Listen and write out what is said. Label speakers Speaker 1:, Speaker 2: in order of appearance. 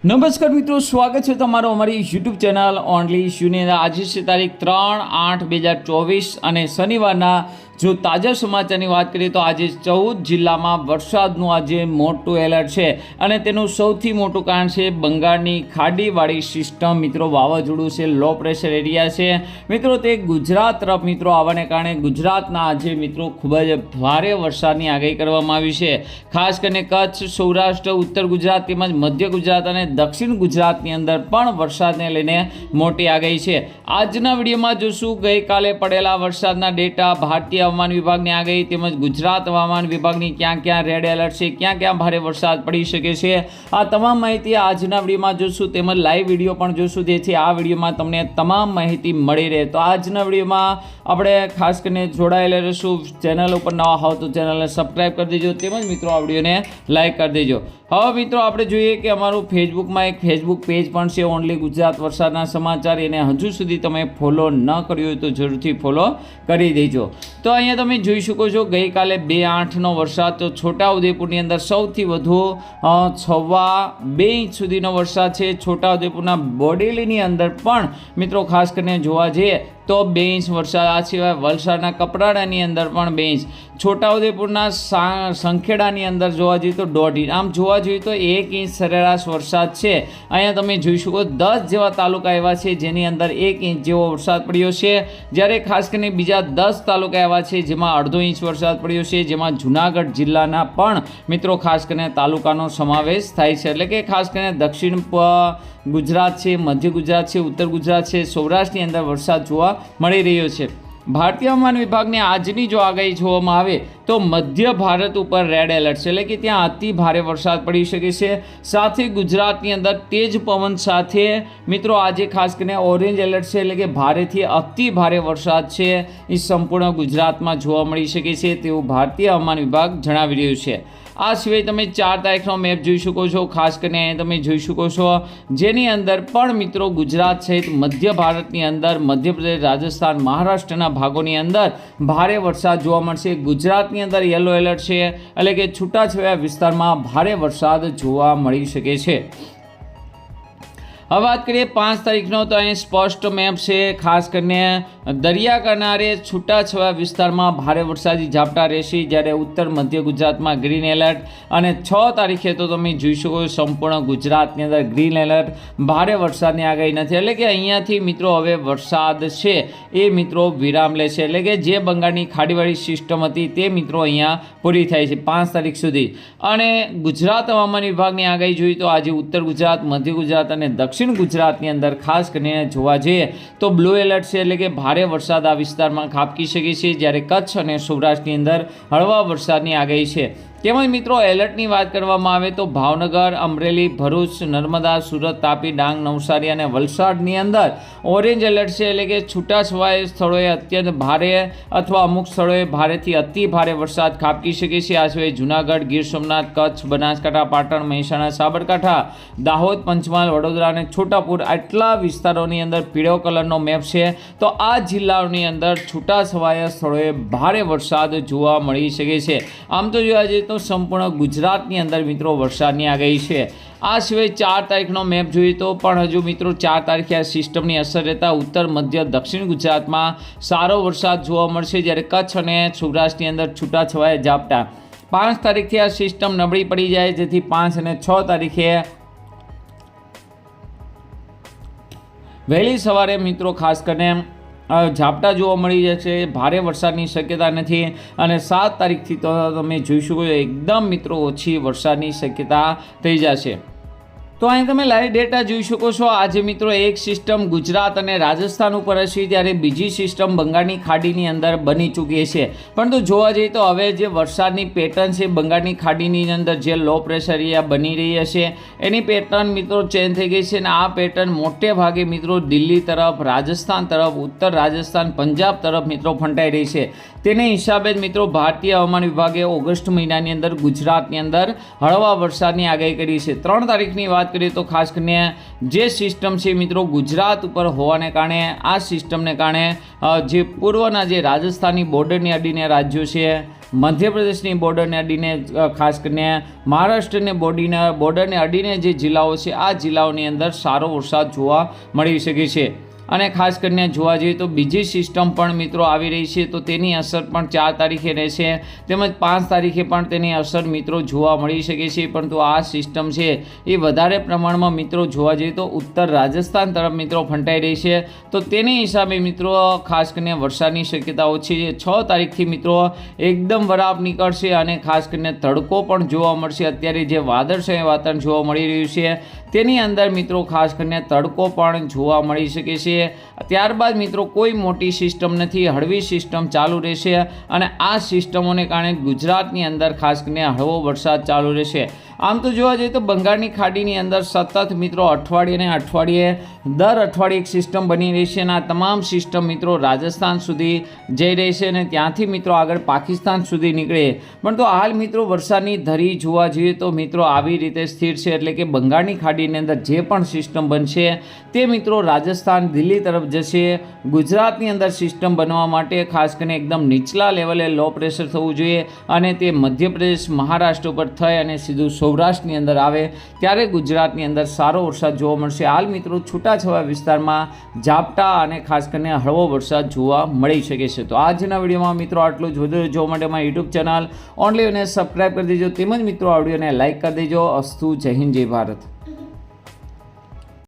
Speaker 1: નમસ્કાર મિત્રો, સ્વાગત છે તમારો અમારી યુટ્યુબ ચેનલ ઓનલી શૂન્ય આજે છે તારીખ ત્રણ આઠ બે હજાર ચોવીસ અને શનિવારના જો તાજા સમાચારની વાત કરીએ તો આજે ચૌદ જિલ્લામાં વરસાદનું આજે મોટું એલર્ટ છે અને તેનું સૌથી મોટું કારણ છે બંગાળની ખાડીવાળી સિસ્ટમ. મિત્રો, વાવાઝોડું છે લો પ્રેશર એરિયા છે. મિત્રો, તે ગુજરાત તરફ મિત્રો આવવાને કારણે ગુજરાતના આજે મિત્રો ખૂબ જ ભારે વરસાદની આગાહી કરવામાં આવી છે. ખાસ કરીને કચ્છ, સૌરાષ્ટ્ર, ઉત્તર ગુજરાત તેમજ મધ્ય ગુજરાત અને દક્ષિણ ગુજરાતની અંદર પણ વરસાદને લઈને મોટી આગાહી છે. આજના વિડીયોમાં જોશું, ગઈકાલે પડેલા વરસાદના ડેટા, ભારતીય હવામાન વિભાગની આગાહી તેમજ ગુજરાત હવામાન વિભાગની ક્યાં ક્યાં રેડ એલર્ટ છે, ક્યાં ક્યાં ભારે વરસાદ પડી શકે છે, આ તમામ માહિતી આજના વિડીયોમાં જોશું. તેમજ લાઈવ વીડિયો પણ જોશું, જેથી આ વિડીયોમાં તમને તમામ માહિતી મળી રહે. તો આજના વિડીયોમાં આપણે ખાસ કરીને જોડાયેલા રહીશું. ચેનલ ઉપર નવા હોવ તો ચેનલને સબસ્ક્રાઈબ કરી દેજો, તેમજ મિત્રો આ વિડીયોને લાઈક કરી દેજો. હવે મિત્રો આપણે જોઈએ કે અમારું ફેસબુકમાં એક ફેસબુક પેજ પણ છે ઓનલી ગુજરાત વરસાદના સમાચાર. એને હજુ સુધી તમે ફોલો ન કર્યું હોય તો જરૂરથી ફોલો કરી દેજો. તો અહીંયા તમે જોઈ શકો છો, ગઈકાલે બે આઠનો વરસાદ, તો છોટાઉદેપુરની અંદર સૌથી વધુ છવા બે ઇંચ સુધીનો વરસાદ છે. છોટાઉદેપુરના બોડેલીની અંદર પણ મિત્રો ખાસ કરીને જોવા જઈએ તો બે ઇંચ વરસાદ, આ સિવાય વલસાડના કપરાડાની અંદર પણ બે ઇંચ છોટાઉદેપુરના સંખેડાની અંદર જોવા જઈએ તો દોઢ ઇંચ. આમ જોવા જોઈએ તો એક ઇંચ સરેરાશ વરસાદ છે. અહીંયા તમે જોઈ શકો દસ જેવા તાલુકા એવા છે જેની અંદર એક ઇંચ જેવો વરસાદ પડ્યો છે. જ્યારે ખાસ કરીને બીજા દસ તાલુકા એવા છે જેમાં અડધો ઇંચ વરસાદ પડ્યો છે, જેમાં જુનાગઢ જિલ્લાના પણ મિત્રો ખાસ કરીને તાલુકાનો સમાવેશ થાય છે. એટલે કે ખાસ કરીને દક્ષિણ ગુજરાત છે, મધ્ય ગુજરાત છે, ઉત્તર ગુજરાત છે, સૌરાષ્ટ્રની અંદર વરસાદ જોવા મળી રહ્યો છે. ભારતીય હવામાન વિભાગની આજની જો આગાહી જોવામાં આવે તો મધ્ય ભારત ઉપર રેડ એલર્ટ છે. એટલે કે ત્યાં અતિ ભારે વરસાદ પડી શકે છે. સાથે ગુજરાતની અંદર તેજ પવન સાથે મિત્રો આજે ખાસ કરીને ઓરેન્જ એલર્ટ છે. એટલે કે ભારેથી અતિ ભારે વરસાદ છે એ સંપૂર્ણ ગુજરાતમાં જોવા મળી શકે છે. તેવું ભારતીય હવામાન વિભાગ જણાવી રહ્યું છે. આ સિવાય તમે ચાર તારીખનો મેપ જોઈ શકો છો, ખાસ કરીને અહીંયા તમે જોઈ શકો છો, જેની અંદર પણ મિત્રો ગુજરાત સહિત મધ્ય ભારતની અંદર, મધ્યપ્રદેશ, રાજસ્થાન, મહારાષ્ટ્રના ભાગોની અંદર ભારે વરસાદ જોવા મળશે. ગુજરાતની અંદર યલો એલર્ટ છે, એટલે કે છૂટાછવાયા વિસ્તારમાં ભારે વરસાદ જોવા મળી શકે છે. હવે વાત કરીએ પાંચ તારીખનો, તો અહીં સ્પષ્ટ મેપ છે. ખાસ કરીને દરિયા કિનારે છૂટાછવાયા વિસ્તારમાં ભારે વરસાદી ઝાપટા રહેશે. જ્યારે ઉત્તર મધ્ય ગુજરાતમાં ગ્રીન એલર્ટ અને છ તારીખે તો તમે જોઈ શકો સંપૂર્ણ ગુજરાતની અંદર ગ્રીન એલર્ટ ભારે વરસાદની આગાહી નથી. એટલે કે અહીંયાથી મિત્રો હવે વરસાદ છે. એ મિત્રો વિરામ લેશે. એટલે કે જે બંગાળની ખાડીવાળી સિસ્ટમ હતી તે મિત્રો અહીંયા પૂરી થાય છે પાંચ તારીખ સુધી. અને ગુજરાત હવામાન વિભાગની આગાહી જોઈએ તો આજે ઉત્તર ગુજરાત, મધ્ય ગુજરાત અને દક્ષિણ ગુજરાતની અંદર ખાસ કરીને જોવા જઈએ તો બ્લુ એલર્ટ છે એટલે કે ભારે વરસાદ આ વિસ્તારમાં ખાબકી શકે છે. જ્યારે કચ્છ અને સૌરાષ્ટ્રની અંદર હળવા વરસાદની આગાહી છે. તેમજ મિત્રો, એલર્ટની વાત કરવામાં આવે તો ભાવનગર, અમરેલી, ભરૂચ, નર્મદા, સુરત, તાપી, ડાંગ, નવસારી અને વલસાડની અંદર ઓરેન્જ એલર્ટ છે એટલે કે છૂટાછવાયા સ્થળોએ અત્યંત ભારે અથવા અમુક સ્થળોએ ભારેથી અતિ ભારે વરસાદ ખાબકી શકે છે. આ સિવાય જુનાગઢ, ગીર સોમનાથ, કચ્છ, બનાસકાંઠા, પાટણ, મહેસાણા, સાબરકાંઠા, દાહોદ, પંચમહાલ, વડોદરા અને છોટાપુર આટલા વિસ્તારોની અંદર પીળો કલરનો મેપ છે. તો આ જિલ્લાઓની અંદર છૂટાછવાયા સ્થળોએ ભારે વરસાદ જોવા મળી શકે છે. આમ તો જોવા જઈએ તો સંપૂર્ણ ગુજરાતની અંદર મિત્રો વરસાદની આગાહી છે. આ સિવાય ચાર તારીખનો મેપ જોઈએ તો પણ હજુ મિત્રો ચાર તારીખે આ સિસ્ટમની અસર રહેતા ઉત્તર, મધ્ય, દક્ષિણ ગુજરાતમાં સારો વરસાદ જોવા મળશે જ્યારે કચ્છ અને સૌરાષ્ટ્રની અંદર છૂટાછવાયા ઝાપટા. પાંચ તારીખથી આ સિસ્ટમ નબળી પડી જાય, જેથી પાંચ અને છ તારીખે વહેલી સવારે મિત્રો ખાસ કરીને ઝાપટા જોવા મળી જશે ભારે વરસાદની શક્યતા નથી અને સાત તારીખથી તો તમે જોઈ શકો એકદમ મિત્રો ઓછી વરસાદની શક્યતા થઈ જશે. તો અહીં તમે લાઈવ ડેટા જોઈ શકો છો. આજે મિત્રો એક સિસ્ટમ ગુજરાત અને રાજસ્થાન ઉપર હશે ત્યારે બીજી સિસ્ટમ બંગાળની ખાડીની અંદર બની ચૂકી છે. પરંતુ જોવા જઈએ તો હવે જે વરસાદની પેટર્ન છે, બંગાળની ખાડીની અંદર જે લો પ્રેશર એરિયા બની રહી હશે, એની પેટર્ન મિત્રો ચેન્જ થઈ ગઈ છે અને આ પેટર્ન મોટે ભાગે મિત્રો દિલ્હી તરફ, રાજસ્થાન તરફ, ઉત્તર રાજસ્થાન, પંજાબ તરફ મિત્રો ફંટાઈ રહી છે. તેને હિસાબે જ મિત્રો ભારતીય હવામાન વિભાગે ઓગસ્ટ મહિનાની અંદર ગુજરાતની અંદર હળવા વરસાદની આગાહી કરી છે. ત્રણ તારીખની વાત કરીએ તો ખાસ કરીને જે સિસ્ટમ છે મિત્રો ગુજરાત ઉપર હોવાને કારણે, આ સિસ્ટમને કારણે જે પૂર્વના જે રાજસ્થાની બોર્ડરની અડીને રાજ્યો છે, મધ્યપ્રદેશની બોર્ડરને અડીને ખાસ કરીને મહારાષ્ટ્રની બોડીને બોર્ડરને અડીને જે જિલ્લાઓ છે, આ જિલ્લાઓની અંદર સારો વરસાદ જોવા મળી શકે છે. અને ખાસ કરીને જોવા જઈએ તો બીજી સિસ્ટમ પણ મિત્રો આવી રહી છે, તો તેની અસર પણ ચાર તારીખે રહેશે. તેમજ પાંચ તારીખે પણ તેની અસર મિત્રો જોવા મળી શકે છે, પરંતુ આ સિસ્ટમ છે એ વધારે પ્રમાણમાં મિત્રો જોવા જઈએ તો ઉત્તર રાજસ્થાન તરફ મિત્રો ફંટાઈ રહી છે. તો તેની હિસાબે મિત્રો ખાસ કરીને વરસાદની શક્યતા ઓછી છે છ તારીખથી મિત્રો એકદમ વરાપ નીકળશે અને ખાસ કરીને તડકો પણ જોવા મળશે. અત્યારે જે વાદળછાયા વાતાવરણ જોવા મળી રહ્યું છે. તેની અંદર મિત્રો ખાસ કરીને તડકો પણ જોવા મળી શકે છે. ત્યારબાદ મિત્રો કોઈ મોટી સિસ્ટમ નથી, હળવી સિસ્ટમ ચાલુ રહેશે અને આ સિસ્ટમોને કારણે ગુજરાતની અંદર ખાસ કરીને હળવો વરસાદ ચાલુ રહેશે. આમ તો જોવા જઈએ તો બંગાળની ખાડીની અંદર સતત મિત્રો અઠવાડિયે ને અઠવાડિયે દર અઠવાડિયે એક સિસ્ટમ બની રહી છે અને આ તમામ સિસ્ટમ મિત્રો રાજસ્થાન સુધી જઈ રહી છે અને ત્યાંથી મિત્રો આગળ પાકિસ્તાન સુધી નીકળે. પણ તો હાલ મિત્રો વરસાદની ધરી જોવા જઈએ તો મિત્રો આવી રીતે સ્થિર છે એટલે કે બંગાળની ખાડીની અંદર જે પણ સિસ્ટમ બનશે તે મિત્રો રાજસ્થાન દિલ્હી તરફ જશે. ગુજરાતની અંદર સિસ્ટમ બનવા માટે ખાસ કરીને એકદમ નીચલા લેવલે લો પ્રેશર થવું જોઈએ અને તે મધ્યપ્રદેશ, મહારાષ્ટ્ર ઉપર થઈ અને સીધું સૌરાષ્ટ્રની અંદર આવે, ત્યારે ગુજરાતની અંદર સારો વરસાદ જોવા મળશે. હાલ મિત્રો છૂટાછવાયા વિસ્તારમાં ઝાપટા અને ખાસ કરીને હળવો વરસાદ જોવા મળી શકે છે. તો આજના વિડીયોમાં મિત્રો આટલું જ. જોવા માટે મારી યુટ્યુબ ચેનલ ઓનલી અને સબસ્ક્રાઈબ કરી દેજો. તેમજ મિત્રો આ વિડીયોને લાઇક કરી દેજો. અસ્તુ જય હિન્દ, જય ભારત.